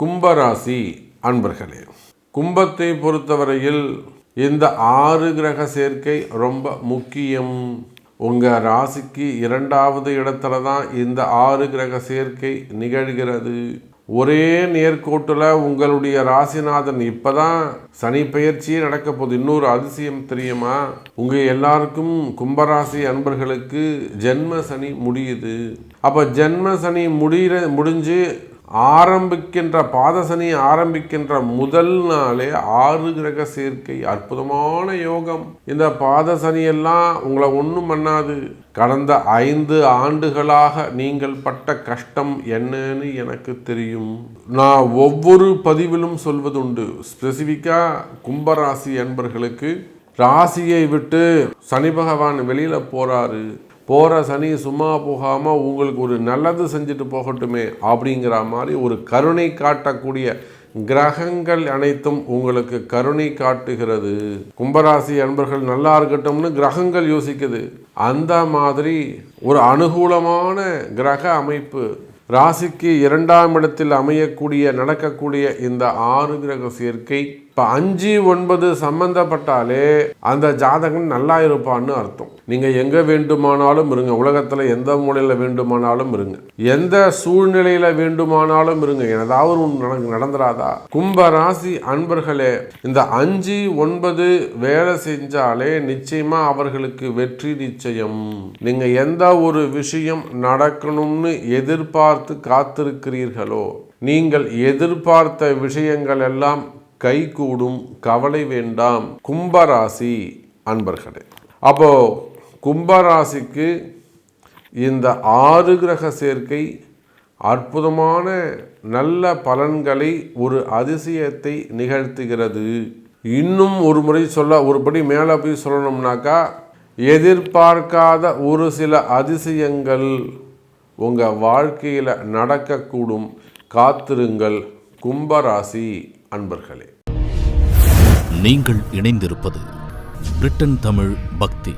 கும்பராசி அன்பர்களே கும்பத்தை பொறுத்தவரையில் இந்த ஆறு கிரக சேர்க்கை ரொம்ப முக்கியம். உங்கள் ராசிக்கு இரண்டாவது இடத்துல தான் இந்த ஆறு கிரக சேர்க்கை நிகழ்கிறது. ஒரே நேர்கோட்டில் உங்களுடைய ராசிநாதன் இப்போ தான் சனி பயிற்சியே நடக்க போகுது. இன்னொரு அதிசயம் தெரியுமா? உங்கள் எல்லாருக்கும் கும்பராசி அன்பர்களுக்கு ஜென்ம சனி முடியுது. அப்போ ஜென்ம சனி முடிகிற முடிஞ்சு ஆரம்பிக்கின்ற பாதசனி ஆரம்பிக்கின்ற முதல் நாளே ஆறு கிரக சேர்க்கை அற்புதமான யோகம். இந்த பாதசனி எல்லாம் உங்களை ஒன்றும் பண்ணாது. கடந்த ஐந்து ஆண்டுகளாக நீங்கள் பட்ட கஷ்டம் என்னன்னு எனக்கு தெரியும். நான் ஒவ்வொரு பதிவிலும் சொல்வதுண்டு. ஸ்பெசிஃபிக்காக கும்பராசி என்பர்களுக்கு ராசியை விட்டு சனி பகவான் வெளியில் போகிறாரு போகிற சனி சும்மா போகாமல் உங்களுக்கு ஒரு நல்லது செஞ்சுட்டு போகட்டுமே அப்படிங்கிற மாதிரி ஒரு கருணை காட்டக்கூடிய கிரகங்கள் அனைத்தும் உங்களுக்கு கருணை காட்டுகிறது. கும்பராசி அன்பர்கள் நல்லா இருக்கட்டும்னு கிரகங்கள் யோசிக்குது. அந்த மாதிரி ஒரு அனுகூலமான கிரக அமைப்பு ராசிக்கு இரண்டாம் இடத்தில் அமையக்கூடிய நடக்கக்கூடிய இந்த ஆறு கிரக சேர்க்கை இப்போ அஞ்சு ஒன்பது சம்பந்தப்பட்டாலே அந்த ஜாதகன் நல்லா இருப்பான்னு அர்த்தம். நீங்கள் எங்கே வேண்டுமானாலும் இருங்க. உலகத்தில் எந்த மூலையில் வேண்டுமானாலும் இருங்க. எந்த சூழ்நிலையில் வேண்டுமானாலும் இருங்க. ஏதாவது ஒன்று நடந்து நடந்துராதா? கும்ப ராசி அன்பர்களே இந்த அஞ்சு ஒன்பது வேலை செஞ்சாலே நிச்சயமாக அவர்களுக்கு வெற்றி நிச்சயம். நீங்கள் எந்த ஒரு விஷயம் நடக்கணும்னு எதிர்பார்த்து காத்திருக்கிறீர்களோ நீங்கள் எதிர்பார்த்த விஷயங்கள் எல்லாம் கைகூடும் கவலை வேண்டாம். கும்பராசி அன்பர்களே அப்போ கும்பராசிக்கு இந்த ஆறு கிரக சேர்க்கை அற்புதமான நல்ல பலன்களை ஒரு அதிசயத்தை நிகழ்த்துகிறது. இன்னும் ஒரு முறை சொல்ல ஒருபடி மேலே போய் சொல்லணும்னாக்கா எதிர்பார்க்காத ஒரு சில அதிசயங்கள் உங்கள் வாழ்க்கையில் நடக்கக்கூடும். காத்திருங்கள் கும்பராசி அன்பர்களே. நீங்கள் இணைந்திருப்பது பிரிட்டன் தமிழ் பக்தி.